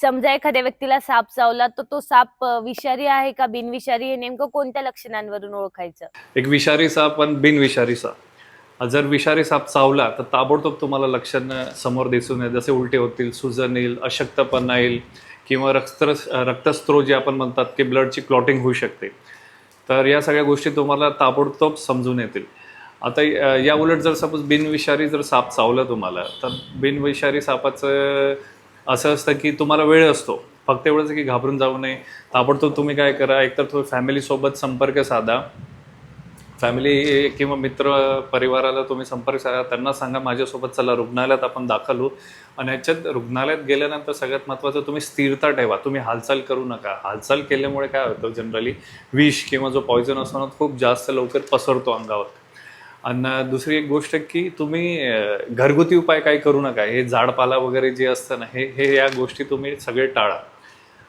समजा एखाद्या व्यक्तीला साप चावला तर तो साप विषारी आहे का बिनविषारी हे नेमकं कोणत्या लक्षणांवरून ओळखायचं? एक विषारी साप आणि बिनविषारी साप. जर विषारी साप चावला तर ताबडतोब तुम्हाला लक्षण समोर दिसून येईल. जसे उलटे होतील सुजन येईल अशक्तपणा येईल किंवा रक्त रक्तस्त्रोत जे आपण म्हणतात की ब्लडची क्लॉटिंग होऊ शकते. तर या सगळ्या गोष्टी तुम्हाला ताबडतोब समजून येतील. आता या उलट जर सपोज बिनविषारी जर साप चावलं तुम्हाला तर बिनविषारी सापाचं असं असतं की तुम्हाला वेळ असतो. फक्त एवढंच की घाबरून जाऊ नये. ताबडतोब तुम्ही काय करा एकतर तुम्ही फॅमिलीसोबत संपर्क साधा. फॅमिली किंवा मित्र परिवाराला तुम्ही संपर्क साधा. त्यांना सांगा माझ्यासोबत चला रुग्णालयात आपण दाखल. होऊ आणि याच्यात रुग्णालयात गेल्यानंतर सगळ्यात महत्त्वाचं तुम्ही स्थिरता ठेवा. तुम्ही हालचाल करू नका. हालचाल केल्यामुळे काय होतं जनरली विष किंवा जो पॉयझन असतो ना तो खूप जास्त लवकर पसरतो अंगावर. आणि दुसरी एक गोष्ट की तुम्ही घरगुती उपाय काय करू नका. हे झाडपाला वगैरे जे असतं ना हे हे या गोष्टी तुम्ही सगळे टाळा.